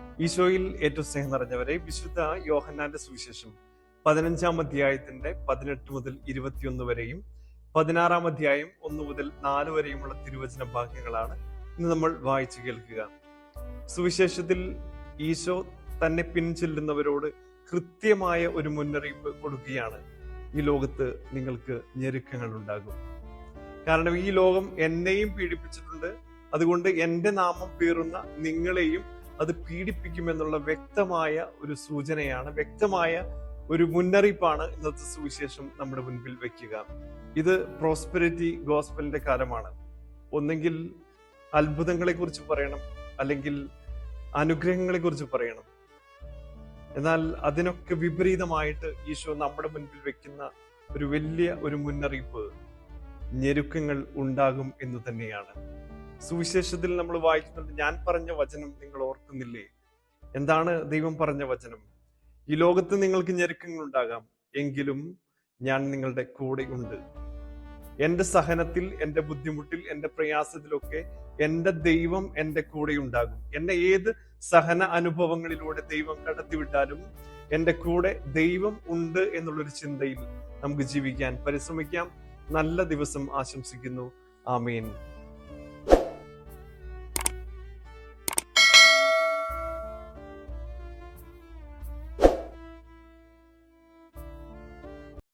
ഈശോയിൽ ഏറ്റവും സ്നേഹം നിറഞ്ഞവരെ വിശുദ്ധ യോഹന്നാന്റെ സുവിശേഷം പതിനഞ്ചാം അധ്യായത്തിന്റെ പതിനെട്ട് മുതൽ ഇരുപത്തിയൊന്ന് വരെയും പതിനാറാം അധ്യായം ഒന്ന് മുതൽ നാല് വരെയുമുള്ള തിരുവചന ഭാഗ്യങ്ങളാണ് ഇന്ന് നമ്മൾ വായിച്ചു കേൾക്കുക. സുവിശേഷത്തിൽ ഈശോ തന്നെ പിൻചെല്ലുന്നവരോട് കൃത്യമായ ഒരു മുന്നറിയിപ്പ് കൊടുക്കുകയാണ്. ഈ ലോകത്ത് നിങ്ങൾക്ക് ഞെരുക്കങ്ങൾ ഉണ്ടാകും. കാരണം ഈ ലോകം എന്നെയും പീഡിപ്പിച്ചിട്ടുണ്ട്. അതുകൊണ്ട് എന്റെ നാമം പേറുന്ന നിങ്ങളെയും അത് പീഡിപ്പിക്കുമെന്നുള്ള വ്യക്തമായ ഒരു സൂചനയാണ് വ്യക്തമായ ഒരു മുന്നറിയിപ്പാണ് ഇന്നത്തെ സുവിശേഷം നമ്മുടെ മുൻപിൽ വെക്കുക. ഇത് പ്രോസ്പെരിറ്റി ഗോസ്പലിന്റെ കാലമാണ്. ഒന്നെങ്കിൽ അത്ഭുതങ്ങളെ കുറിച്ച് പറയണം അല്ലെങ്കിൽ അനുഗ്രഹങ്ങളെ കുറിച്ച് പറയണം. എന്നാൽ അതിനൊക്കെ വിപരീതമായിട്ട് ഈശോ നമ്മുടെ മുൻപിൽ വെക്കുന്ന ഒരു വലിയ ഒരു മുന്നറിയിപ്പ് ഞെരുക്കങ്ങൾ ഉണ്ടാകും എന്ന് തന്നെയാണ്. സുവിശേഷത്തിൽ നമ്മൾ വായിക്കുന്നുണ്ട് ഞാൻ പറഞ്ഞ വചനം നിങ്ങൾ ഓർക്കുന്നില്ലേ? എന്താണ് ദൈവം പറഞ്ഞ വചനം? ഈ ലോകത്ത് നിങ്ങൾക്ക് ഞെരുക്കങ്ങൾ ഉണ്ടാകാം എങ്കിലും ഞാൻ നിങ്ങളുടെ കൂടെ ഉണ്ട്. എന്റെ സഹനത്തിൽ എന്റെ ബുദ്ധിമുട്ടിൽ എന്റെ പ്രയാസത്തിലൊക്കെ എന്റെ ദൈവം എന്റെ കൂടെ ഉണ്ടാകും. എന്നെ ഏത് സഹന അനുഭവങ്ങളിലൂടെ ദൈവം കടത്തിവിട്ടാലും എന്റെ കൂടെ ദൈവം ഉണ്ട് എന്നുള്ളൊരു ചിന്തയിൽ നമുക്ക് ജീവിക്കാൻ പരിശ്രമിക്കാം. നല്ല ദിവസം ആശംസിക്കുന്നു. ആമീൻ.